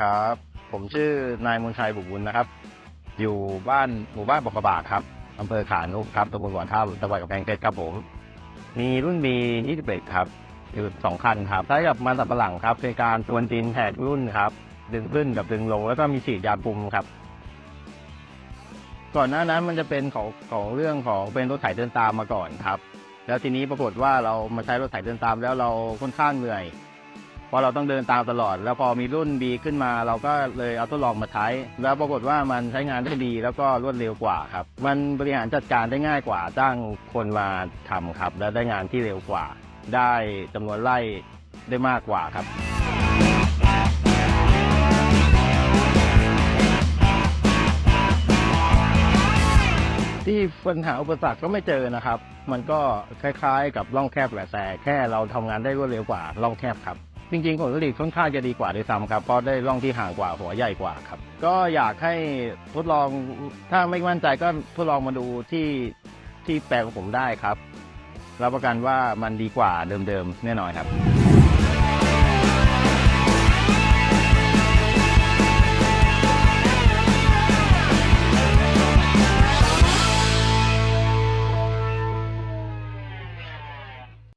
ครับ ผมชื่อนายมนชัยบุบุญนะครับ อยู่บ้านหมู่บ้านบกกระบากครับอำเภอขานุครับตำบลบ่อท่าจังหวัดกำแพงเพชรครับผม มีรุ่นมี21ครับอยู่สองคันครับใช้กับมันสับปะหลังครับในการตวนดินแผดรุ่นครับ ดึงขึ้นกับดึงลงแล้วก็มีฉีดยาปุ่มครับ ก่อนหน้านั้นมันจะเป็นของของเรื่องของเป็นรถไถเดินตามมาก่อนครับ แล้วทีนี้ปรากฏว่าเรามาใช้รถไถเดินตามแล้วเราค่อนข้างเหนื่อย เพราะเราต้องเดินตามตลอด แล้วพอมีรุ่นบีขึ้นมา เราก็เลยเอาทดลองมาใช้ แล้วปรากฏว่ามันใช้งานได้ดีแล้วก็รวดเร็วกว่าครับ มันบริหารจัดการได้ง่ายกว่าจ้างคนมาทำครับ และได้งานที่เร็วกว่า ได้จำนวนไร่ได้มากกว่าครับ ที่ปัญหาอุปสรรคก็ไม่เจอนะครับ มันก็คล้ายๆ กับร่องแคบแหละแต่แค่เราทำงานได้รวดเร็วกว่าร่องแคบครับ จริงๆผลผลิตค่อนข้างจะดีกว่าด้วยซ้ำครับเพราะได้ร่องที่ห่างกว่าหัวใหญ่กว่าครับ ก็อยากให้ทดลองถ้าไม่มั่นใจก็ทดลองมาดูที่ที่แปลงของผมได้ครับรับประกันว่ามันดีกว่าเดิมๆแน่นอนครับ